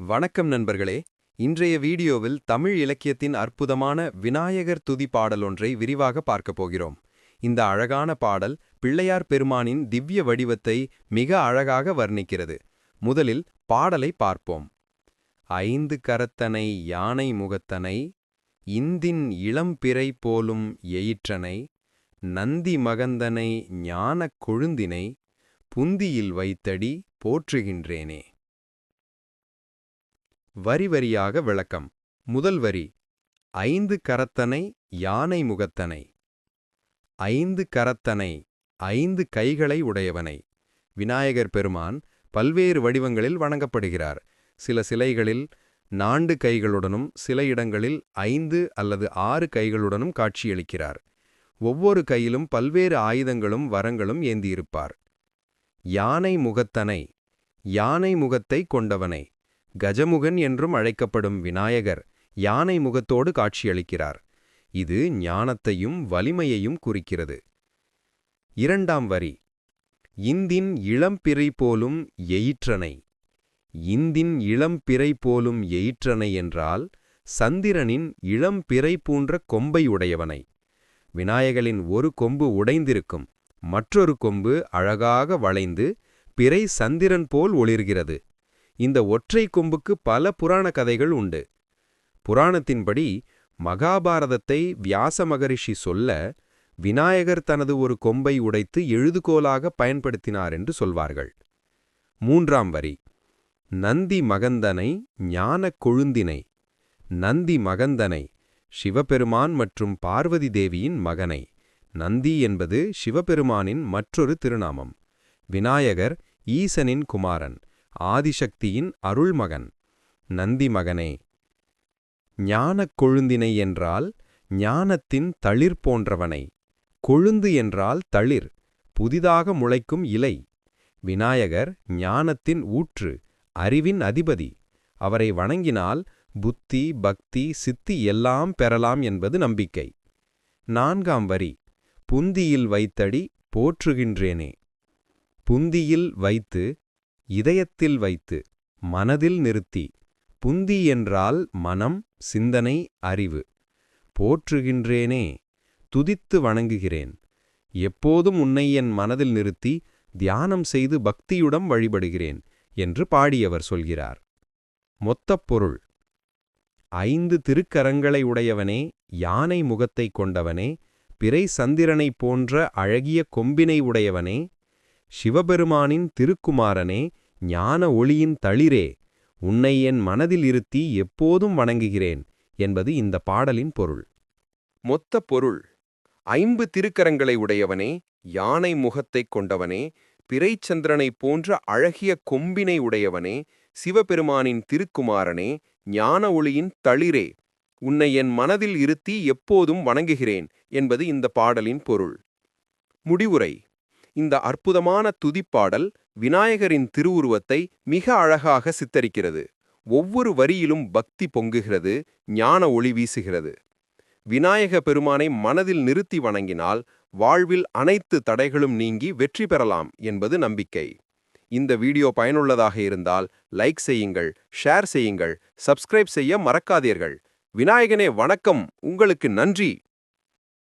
வணக்கம் நண்பர்களே. இன்றைய வீடியோவில் தமிழ் இலக்கியத்தின் அற்புதமான விநாயகர் துதி பாடல் ஒன்றை விரிவாக பார்க்கப் போகிறோம். இந்த அழகான பாடல் பிள்ளையார் பெருமானின் திவ்ய வடிவத்தை மிக அழகாக வர்ணிக்கிறது. முதலில் பாடலை பார்ப்போம். ஐந்து கரத்தனை யானை முகத்தனை இந்தின் இளம்பிறை போலும் எயிற்றனை நந்தி மகந்தனை ஞானக் கொழுந்தினை புந்தியில் வைத்தடி போற்றுகின்றேனே. வரி வரியாக விளக்கம். முதல் வரி ஐந்து கரத்தனை யானை முகத்தனை. ஐந்து கரத்தனை ஐந்து கைகளை உடையவனை. விநாயகர் பெருமான் பல்வேறு வடிவங்களில் வணங்கப்படுகிறார். சில சிலைகளில் நான்கு கைகளுடனும் சில இடங்களில் ஐந்து அல்லது ஆறு கைகளுடனும் காட்சியளிக்கிறார். ஒவ்வொரு கையிலும் பல்வேறு ஆயுதங்களும் வரங்களும் ஏந்தியிருப்பார். யானை முகத்தனை யானை முகத்தை கொண்டவனை. கஜமுகன் என்றும் அழைக்கப்படும் விநாயகர் யானை முகத்தோடு காட்சியளிக்கிறார். இது ஞானத்தையும் வலிமையையும் குறிக்கிறது. இரண்டாம் வரி. இந்தின் இளம்பிறை போலும் எயிற்றனை. இந்தின் இளம்பிறை போலும் எயிற்றனை என்றால் சந்திரனின் இளம்பிறை போன்ற கொம்பை உடையவனை. விநாயகலின் ஒரு கொம்பு உடைந்திருக்கும். மற்றொரு கொம்பு அழகாக வளைந்து பிறை சந்திரன் போல் ஒளிர்கிறது. இந்த ஒற்றை கொம்புக்கு பல புராண கதைகள் உண்டு. புராணத்தின்படி மகாபாரதத்தை வியாச மகரிஷி சொல்ல விநாயகர் தனது ஒரு கொம்பை உடைத்து எழுதுகோலாக பயன்படுத்தினார் என்று சொல்வார்கள். மூன்றாம் வரி. நந்தி மகந்தனை ஞானக் கொழுந்தினை. நந்தி மகந்தனை சிவபெருமான் மற்றும் பார்வதி தேவியின் மகனை. நந்தி என்பது சிவபெருமானின் மற்றொரு திருநாமம். விநாயகர் ஈசனின் குமாரன். ஆதிசக்தியின் அருள்மகன் நந்தி மகனே ஞானக் கொழுந்தினை என்றால் ஞானத்தின் தளிர் போன்றவனை கொழுந்து என்றால் தளிர் புதிதாக முளைக்கும் இலை. விநாயகர் ஞானத்தின் ஊற்று அறிவின் அதிபதி. அவரை வணங்கினால் புத்தி பக்தி சித்தி எல்லாம் பெறலாம் என்பது நம்பிக்கை. நான்காம் வரி புந்தியில் வைத்தடி போற்றுகின்றேனே. புந்தியில் வைத்து இதயத்தில் வைத்து மனதில் நிறுத்தி புந்தி என்றால் மனம் சிந்தனை அறிவு. போற்றுகின்றேனே துதித்து வணங்குகிறேன். எப்போதும் உன்னை என் மனதில் நிறுத்தி தியானம் செய்து பக்தியுடன் வழிபடுகிறேன் என்று பாடியவர் சொல்கிறார். மொத்தப் பொருள். ஐந்து திருக்கரங்களை உடையவனே யானை முகத்தைக் கொண்டவனே பிறை சந்திரனைப் போன்ற அழகிய கொம்பினை உடையவனே சிவபெருமானின் திருக்குமாரனே ஞான ஒளியின் தளிரே உன்னை என் மனதில் இருத்தி எப்போதும் வணங்குகிறேன் என்பது இந்த பாடலின் பொருள். மொத்த பொருள் ஐம்பு திருக்கரங்களை உடையவனே யானை முகத்தைக் கொண்டவனே பிறைச்சந்திரனைப் போன்ற அழகிய கொம்பினை உடையவனே சிவபெருமானின் திருக்குமாரனே ஞான ஒளியின் தளிரே உன்னை என் மனதில் இருத்தி எப்போதும் வணங்குகிறேன் என்பது இந்த பாடலின் பொருள். முடிவுரை இந்த அற்புதமான துதிப்பாடல் விநாயகரின் திருவுருவத்தை மிக அழகாக சித்தரிக்கிறது. ஒவ்வொரு வரியிலும் பக்தி பொங்குகிறது ஞான ஒளி வீசுகிறது. விநாயக பெருமானை மனதில் நிறுத்தி வணங்கினால் வாழ்வில் அனைத்து தடைகளும் நீங்கி வெற்றி பெறலாம் என்பது நம்பிக்கை. இந்த வீடியோ பயனுள்ளதாக இருந்தால் லைக் செய்யுங்கள் ஷேர் செய்யுங்கள் சப்ஸ்கிரைப் செய்ய மறக்காதீர்கள். விநாயகனே வணக்கம். உங்களுக்கு நன்றி.